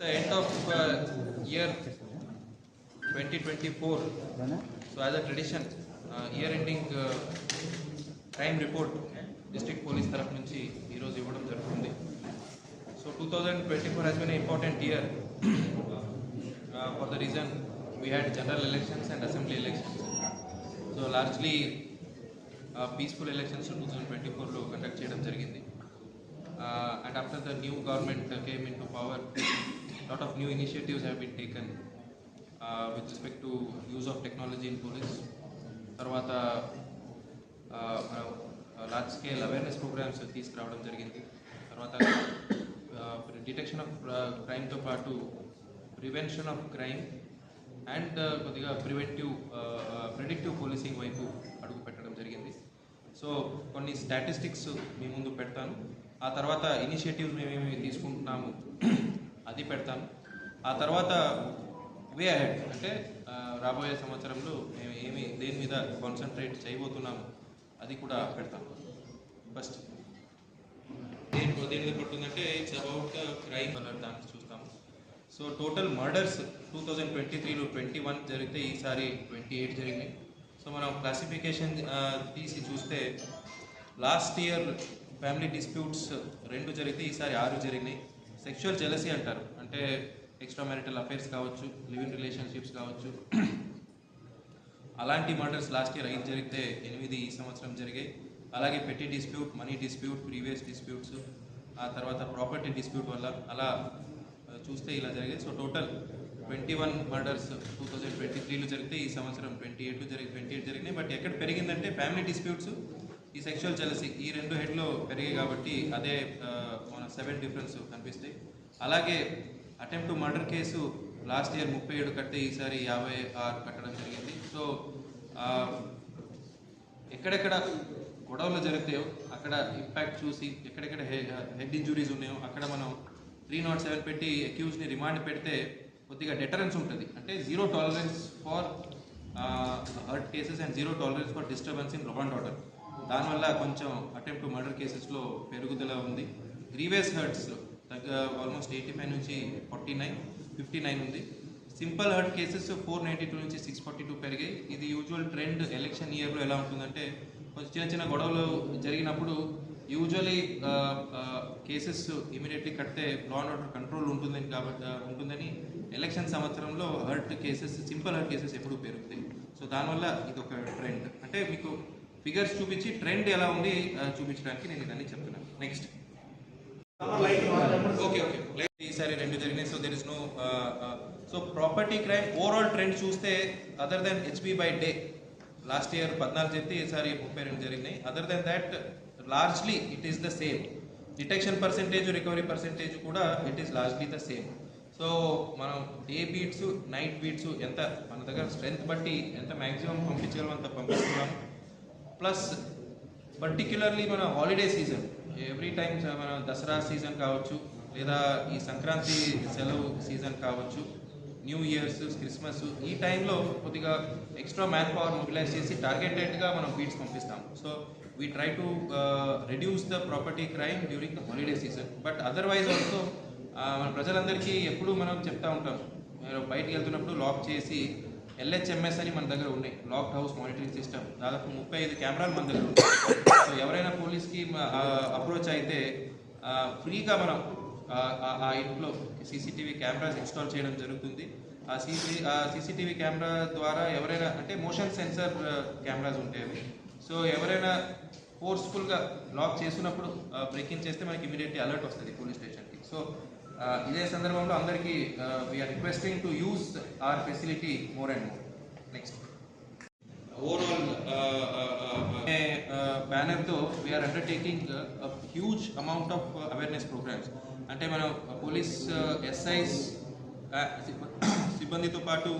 the end of uh, twenty 2024 so as a tradition uh, year ending uh, time report district తరఫు నుంచి ఈరోజు ఇవ్వడం జరుగుతుంది so two thousand twenty four has been important year for the reason we had general elections and assembly elections so largely peaceful elections two thousand twenty ఫోర్లో conduct చేయడం జరిగింది and after the new government came into power lot of new initiatives have been taken uh, with respect to use of technology in police. తర్వాత large scale awareness programmes తీసుకురావడం జరిగింది. తర్వాత detection of క్రైమ్తో పాటు prevention of crime and కొద్దిగా preventive predictive policing వైపు అడుగు పెట్టడం జరిగింది. సో కొన్ని స్టాటిస్టిక్స్ మీ ముందు పెడతాను. ఆ తర్వాత ఇనిషియేటివ్స్ మేమేమి తీసుకుంటున్నాము? అది పెడతాను. ఆ తర్వాత వే అహెడ్ అంటే రాబోయే సంవత్సరంలో మేము ఏమి దేని మీద కాన్సన్ట్రేట్ చేయబోతున్నాము అది కూడా పెడతాము ఫస్ట్ దేని దేని మీద పడుతుందంటే ఇట్స్ అబౌట్ క్రైమ్ దాన్ని చూస్తాము. So total murders two thousand twenty త్రీలో ట్వంటీ వన్ జరిగితే ఈసారి ట్వంటీ ఎయిట్ జరిగినాయి. సో మనం క్లాసిఫికేషన్ తీసి చూస్తే లాస్ట్ ఇయర్ ఫ్యామిలీ డిస్ప్యూట్స్ రెండు జరిగితే ఈసారి ఆరు జరిగినాయి. సెక్షువల్ జెలసీ అంటారు. అంటే ఎక్స్ట్రా మ్యారిటల్ అఫైర్స్ కావచ్చు లివింగ్ రిలేషన్షిప్స్ కావచ్చు. అలాంటి మర్డర్స్ లాస్ట్ ఇయర్ ఐదు జరిగితే ఎనిమిది ఈ సంవత్సరం జరిగాయి. అలాగే పెట్టి dispute money dispute previous disputes ఆ తర్వాత ప్రాపర్టీ డిస్ప్యూట్ వల్ల అలా చూస్తే ఇలా జరిగాయి. So total twenty one murders two thousand twenty త్రీలో జరిగితే ఈ సంవత్సరం ట్వంటీ ఎయిట్ జరిగి ట్వంటీ ఎయిట్ జరిగినాయి. బట్ ఎక్కడ పెరిగిందంటే ఫ్యామిలీ డిస్ప్యూట్స్ ఈ సెక్షువల్ జెలసీ ఈ రెండు హెడ్లో పెరిగాయి కాబట్టి అదే మన సెవెన్ డిఫరెన్స్ కనిపిస్తాయి. అలాగే attempt to murder case last year ముప్పై ఏడు కట్టే ఈసారి యాభై ఆరు కట్టడం జరిగింది. సో ఎక్కడెక్కడ గొడవలు జరుగుతాయో అక్కడ ఇంపాక్ట్ చూసి ఎక్కడెక్కడ హెడ్ ఇంజురీస్ ఉన్నాయో అక్కడ మనం త్రీ నాట్ సెవెన్ పెట్టి అక్యూజ్ని రిమాండ్ పెడితే కొద్దిగా డెటరెన్స్ ఉంటుంది. అంటే zero tolerance for hurt cases and zero tolerance for disturbance in law and order దానివల్ల కొంచెం అటెంప్ట్ మర్డర్ కేసెస్లో పెరుగుదల ఉంది. గ్రీవియస్ హర్ట్స్లో తగ్గ ఆల్మోస్ట్ ఎయిటీ ఫైవ్ నుంచి ఫార్టీ నైన్ ఫిఫ్టీ నైన్ ఉంది. Simple hurt cases four ninety two నుంచి సిక్స్ ఫార్టీ టూ పెరిగాయి. ఇది యూజువల్ ట్రెండ్ ఎలక్షన్ ఇయర్లో ఎలా ఉంటుందంటే కొంచెం చిన్న చిన్న గొడవలు జరిగినప్పుడు యూజువలీ కేసెస్ ఇమీడియట్లీ కడితే లా అండ్ ఆర్డర్ కంట్రోల్ ఉంటుందని కాబట్టి ఉంటుందని ఎలక్షన్ సంవత్సరంలో hurt cases simple hurt cases ఎప్పుడు పెరుగుతాయి. సో దానివల్ల ఇది ఒక ట్రెండ్ అంటే మీకు ఫిగర్స్ చూపించి ట్రెండ్ ఎలా ఉంది చూపించడానికి నేను ఇదన్నీ చెప్తున్నాను. నెక్స్ట్ ఓకే ఓకే ఈసారి రెండు జరిగినాయి so there is no so property crime overall trend చూస్తే other than HB by day last year పద్నాలుగు జరిగితే ఈసారి ముప్పై రెండు జరిగినాయి. Other than that largely it is the same detection percentage recovery percentage కూడా it is largely the same so మనం day beats night beats ఎంత మన దగ్గర స్ట్రెంత్ బట్టి ఎంత మ్యాక్సిమం పంపించగలం అంత పంపిస్తున్నాం. ప్లస్ పర్టిక్యులర్లీ మన హాలిడే సీజన్ ఎవ్రీ టైం మన దసరా సీజన్ కావచ్చు లేదా ఈ సంక్రాంతి సెలవు సీజన్ కావచ్చు న్యూ ఇయర్స్ క్రిస్మస్ ఈ టైంలో కొద్దిగా ఎక్స్ట్రా మ్యాన్ పవర్ మొబిలైజ్ చేసి టార్గెటెడ్గా మనం బీట్స్ పంపిస్తాం. So we try to reduce the property crime during the holiday season but otherwise also మన ప్రజలందరికీ ఎప్పుడూ మనం చెప్తా ఉంటాం. మీరు బయటికి వెళ్తున్నప్పుడు లాక్ చేసి ఎల్హెచ్ఎంఎస్ అని మన దగ్గర ఉన్నాయి. లాక్డ్ హౌస్ మానిటరింగ్ సిస్టమ్ దాదాపు ముప్పై ఐదు కెమెరాలు మన దగ్గర ఉన్నాయి. సో ఎవరైనా పోలీస్కి అప్రోచ్ అయితే ఫ్రీగా మనం ఆ, ఆ- ఇంట్లో సీసీటీవీ కెమెరాస్ ఇన్స్టాల్ చేయడం జరుగుతుంది. ఆ సీసీ ఆ సీసీటీవీ కెమెరా ద్వారా ఎవరైనా అంటే మోషన్ సెన్సర్ కెమెరాస్ ఉంటాయి అవి. సో ఎవరైనా ఫోర్స్ఫుల్గా లాక్ చేసినప్పుడు బ్రేకింగ్ చేస్తే మనకి ఇమీడియట్లీ అలర్ట్ వస్తుంది పోలీస్ స్టేషన్కి. సో ఇదే సందర్భంలో అందరికీ we are requesting to use our facility more and more next overall బ్యానర్తో we are undertaking huge amount of awareness programmes అంటే మనం పోలీస్ ఎస్ఐస్ సిబ్బందితో పాటు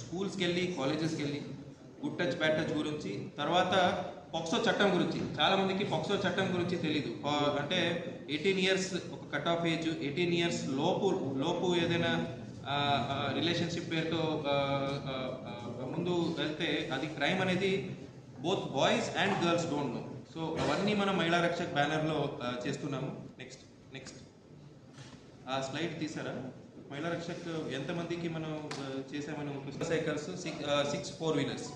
స్కూల్స్కి వెళ్ళి కాలేజెస్కి వెళ్ళి గుడ్ టచ్ బ్యాడ్ టచ్ గురించి తర్వాత పొక్సో చట్టం గురించి చాలా మందికి పొక్సో చట్టం గురించి తెలీదు. అంటే ఎయిటీన్ ఇయర్స్ ఒక cut off age eighteen years లోపు లోపు ఏదైనా రిలేషన్షిప్ పేరుతో ముందు వెళ్తే అది క్రైమ్ అనేది both boys and girls don't know. So అవన్నీ మనం మహిళా రక్షక్ బ్యానర్లో చేస్తున్నాము. Next next. ఆ స్లైడ్ తీసారా? మహిళా రక్షక్ ఎంతమందికి మనం ఆ, చేసామని సైకిల్స్ సిక్స్ ఫోర్ వీలర్స్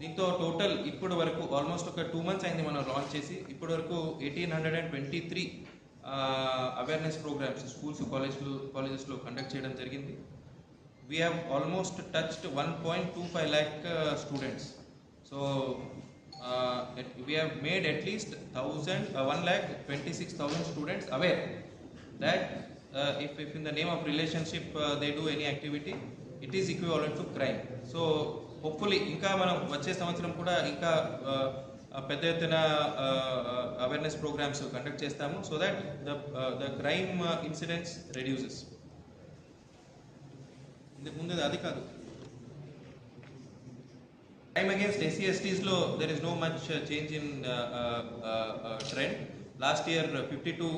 దీంతో టోటల్ ఇప్పటి వరకు ఆల్మోస్ట్ ఒక టూ మంత్స్ అయింది మనం లాంచ్ చేసి. ఇప్పటి వరకు eighteen hundred and twenty three awareness programmes schools కాలేజ్లు కాలేజెస్లో కండక్ట్ చేయడం జరిగింది. We have almost touched one point two five lakh students so we have made at least thousand one lakh twenty six thousand students aware that if if in the name of relationship they do any activity it is equal to crime so hopefully ఇంకా మనం వచ్చే సంవత్సరం కూడా ఇంకా పెద్ద ఎత్తున awareness programmes conduct చేస్తాము so that the the crime incidents reduces ఇంతకు ముందు అది కాదు. Crime against SC ఎస్టీస్లో there is no much change in trend last year fifty two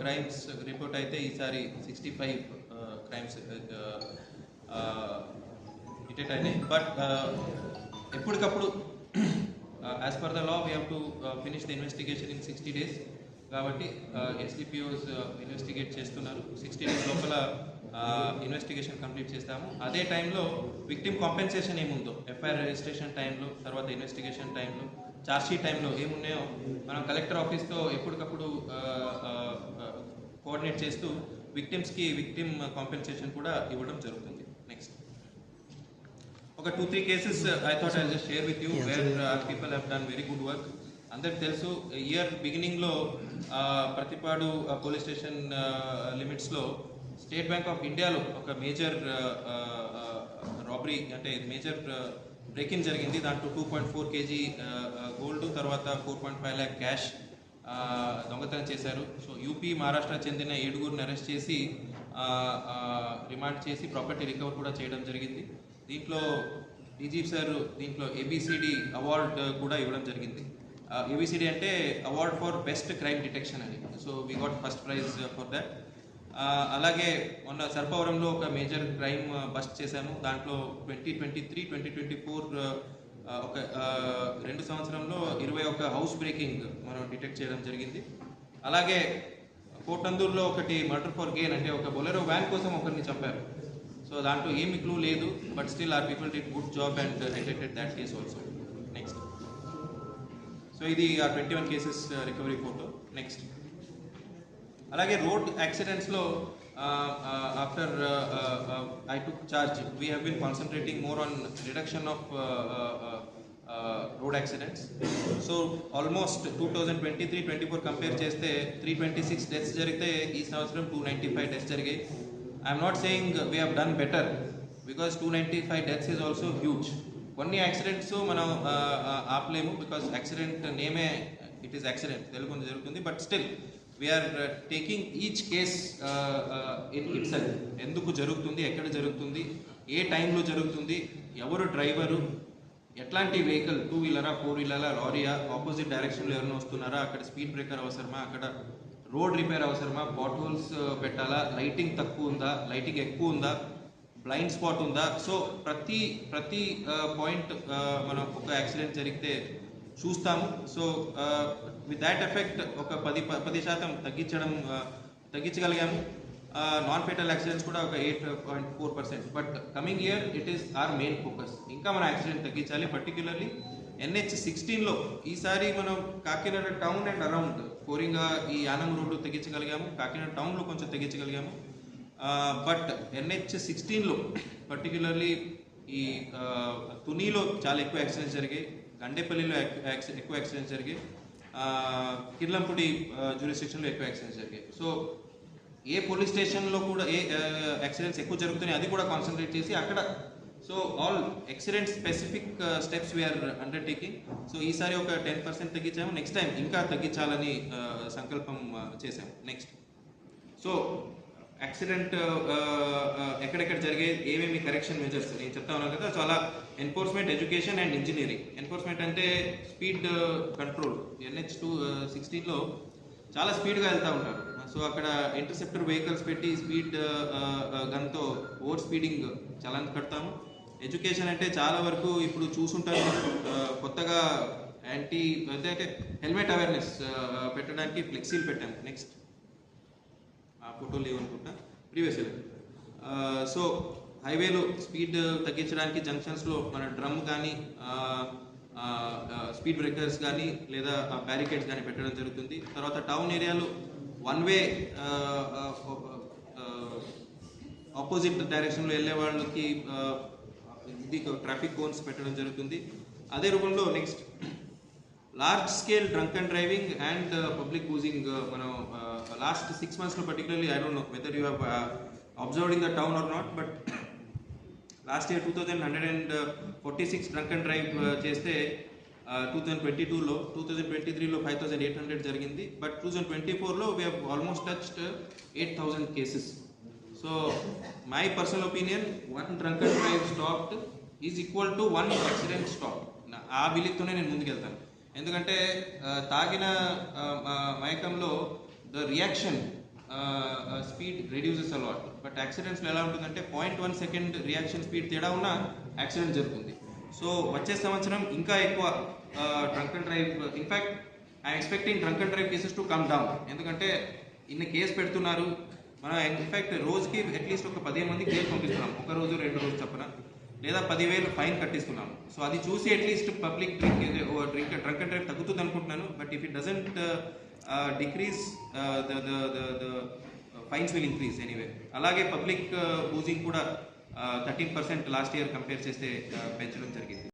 crimes report అయితే ఈసారి సిక్స్టీ ఫైవ్ క్రైమ్స్ డిటెక్ట్ అయినాయి. బట్ ఎప్పటికప్పుడు as per the law we have to finish the investigation in sixty days కాబట్టి uh, SDPOs investigate uh, చేస్తున్నారు. Sixty days లోపల uh, investigation complete చేస్తాము. అదే టైంలో విక్టిమ్ కాంపెన్సేషన్ ఏముందో ఎఫ్ఐఆర్ రిజిస్ట్రేషన్ టైంలో తర్వాత ఇన్వెస్టిగేషన్ టైంలో చార్జ్షీట్ టైంలో ఏమున్నాయో మనం కలెక్టర్ ఆఫీస్తో ఎప్పటికప్పుడు కోఆర్డినేట్ చేస్తూ విక్టిమ్స్కి విక్టిమ్ కాంపెన్సేషన్ కూడా ఇవ్వడం జరుగుతుంది. నెక్స్ట్ ఒక two three cases I thought I just share with you where our people have done very good work అందరికి తెలుసు ఇయర్ బిగినింగ్లో ప్రతిపాడు పోలీస్ స్టేషన్ లిమిట్స్లో స్టేట్ బ్యాంక్ ఆఫ్ ఇండియాలో ఒక మేజర్ రాబరీ అంటే మేజర్ బ్రేకింగ్ జరిగింది. దాంట్లో two point four KG gold తర్వాత four point five lakh cash దొంగతనం చేశారు. సో యూపీ మహారాష్ట్ర చెందిన ఏడుగురిని అరెస్ట్ చేసి రిమాండ్ చేసి ప్రాపర్టీ రికవర్ కూడా చేయడం జరిగింది. దీంట్లో డీజీప్ సార్ దీంట్లో ఏబిసిడి అవార్డ్ కూడా ఇవ్వడం జరిగింది. ఏబిసిడి అంటే award for best crime detection అని. So we got first prize for that అలాగే మొన్న సర్పవరంలో ఒక మేజర్ క్రైమ్ బస్ట్ చేశాము. దాంట్లో twenty twenty three twenty twenty four ఒక రెండు సంవత్సరంలో ఇరవై ఒక్క హౌస్ బ్రేకింగ్ మనం డిటెక్ట్ చేయడం జరిగింది. అలాగే కోటందూరులో ఒకటి మర్డర్ ఫర్ గెయిన్ అంటే ఒక బొలెరో వ్యాన్ కోసం ఒకరిని చంపారు. సో దాంట్లో ఏమి క్లూ లేదు but still our people did good job and detected that case also next so ఇది ఆ twenty one cases recovery photo next అలాగే road యాక్సిడెంట్స్లో after I took charge we have been concentrating more on reduction of road accidents so almost two thousand twenty three twenty four compare చేస్తే three twenty six deaths జరిగితే ఈ సంవత్సరం two ninety five deaths జరిగాయి. I'm not saying we have done better because two ninety five deaths is also huge కొన్ని accidents మనం ఆపలేము because accident నేమే it is accident తెలుగు జరుగుతుంది but still we are taking each case in itself ఎందుకు జరుగుతుంది ఎక్కడ జరుగుతుంది ఏ టైంలో జరుగుతుంది ఎవరు డ్రైవరు ఎట్లాంటి వెహికల్ టూ వీలరా ఫోర్ వీలరా లారీయా ఆపోజిట్ డైరెక్షన్లో ఎవరైనా వస్తున్నారా అక్కడ స్పీడ్ బ్రేకర్ అవసరమా అక్కడ రోడ్ రిపేర్ అవసరమా? పాట్ హోల్స్ uh, పెట్టాలా? లైటింగ్ తక్కువ ఉందా? లైటింగ్ ఎక్కువ ఉందా? బ్లైండ్ స్పాట్ ఉందా? సో ప్రతి ప్రతి uh, పాయింట్ uh, మనం ఒక యాక్సిడెంట్ జరిగితే చూస్తాము. సో విత్ దాట్ ఎఫెక్ట్ ఒక పది ప- పది శాతం తగ్గించడం తగ్గించగలిగాము. నాన్ ఫెటల్ యాక్సిడెంట్స్ కూడా ఒక eight point four percent but coming year it is our main focus ఇంకా మన యాక్సిడెంట్ తగ్గించాలి. పర్టికులర్లీ ఎన్హెచ్ సిక్స్టీన్లో ఈసారి మనం Kakinada town and around Coringa ఈ యానం రోడ్డు తెగించగలిగాము కాకినాడ టౌన్లో కొంచెం తెగించగలిగాము. బట్ ఎన్హెచ్ సిక్స్టీన్లో పర్టికులర్లీ ఈ తునిలో చాలా ఎక్కువ యాక్సిడెంట్స్ జరిగాయి గండేపల్లిలో ఎక్కువ యాక్సిడెంట్స్ జరిగాయి కిర్లంపూడి జ్యూరిస్టిక్షన్లో ఎక్కువ యాక్సిడెంట్స్ జరిగాయి. సో ఏ పోలీస్ స్టేషన్లో కూడా ఏ యాక్సిడెంట్స్ ఎక్కువ జరుగుతున్నాయి అది కూడా కాన్సన్ట్రేట్ చేసి అక్కడ so all excellent specific steps we are undertaking so ఈసారి ఒక టెన్ పర్సెంట్ తగ్గించాము. నెక్స్ట్ టైం ఇంకా తగ్గించాలని uh, సంకల్పం ఆ, చేశాము నెక్స్ట్ సో యాక్సిడెంట్ ఎక్కడెక్కడ జరిగే ఏమేమి కరెక్షన్ మెజర్స్ నేను చెప్తా ఉన్నాను కదా. Uh, uh, చాలా enforcement education and engineering enforcement అంటే స్పీడ్ కంట్రోల్ ఎన్హెచ్ టూ సిక్స్టీన్లో చాలా స్పీడ్గా వెళ్తూ ఉంటారు. సో అక్కడ ఇంటర్సెప్టర్ వెహికల్స్ పెట్టి స్పీడ్ గన్తో ఓవర్ స్పీడింగ్ చలాన్ కడతాము. ఎడ్యుకేషన్ అంటే చాలా వరకు ఇప్పుడు చూసుంటారు. కొత్తగా యాంటీ అంటే హెల్మెట్ అవేర్నెస్ పెట్టడానికి ఫ్లెక్సీలు పెట్టాం. నెక్స్ట్. ఆ ఫోటో లేవనుకుంటా ప్రీవియస్ ఇయర్. సో హైవేలో స్పీడ్ తగ్గించడానికి జంక్షన్స్లో మన డ్రమ్ కానీ స్పీడ్ బ్రేకర్స్ కానీ లేదా బ్యారికేడ్స్ కానీ పెట్టడం జరుగుతుంది. తర్వాత టౌన్ ఏరియాలో వన్ వే ఆపోజిట్ డైరెక్షన్లో వెళ్ళే వాళ్ళకి ఇది ట్రాఫిక్ కోన్స్ పెట్టడం జరుగుతుంది. అదే రూపంలో next large scale drunk and driving and public using మనం లాస్ట్ సిక్స్ మంత్స్లో particularly I don't know whether you have observed in the town or not but last year two thousand hundred and forty six drunk and drive చేస్తే two thousand twenty టూలో two thousand twenty త్రీలో five thousand eight hundred జరిగింది. But two thousand twenty ఫోర్లో we have almost touched eight thousand cases so my personal opinion one drunk and drive stopped is equal to one accident stop ఆ బిలీఫ్తోనే నేను ముందుకెళ్తాను. ఎందుకంటే తాగిన మయకంలో the reaction speed reduces a lot but యాక్సిడెంట్స్లో ఎలా ఉంటుందంటే point one second reaction speed తేడా ఉన్న యాక్సిడెంట్ జరుగుతుంది. సో వచ్చే సంవత్సరం ఇంకా ఎక్కువ drunk and drive in fact I expecting drunk and drive cases to come down ఎందుకంటే ఇన్ని కేసు పెడుతున్నారు మనం ఇన్ఫాక్ట్ రోజుకి అట్లీస్ట్ ఒక పదిహేను మంది కేసు పంపిస్తున్నాం. ఒక రోజు రెండు రోజు చప్పున. లేదా పదివేలు ఫైన్ కట్టిస్తున్నాం సో అది చూసి at least public drink drink drunk and drive తగ్గుతుంది అనుకుంటున్నాను. But if it doesn't decrease the the fines will increase anyway అలాగే పబ్లిక్ బూజింగ్ uh, కూడా thirteen percent last year compare చేస్తే uh, పెంచడం జరిగింది.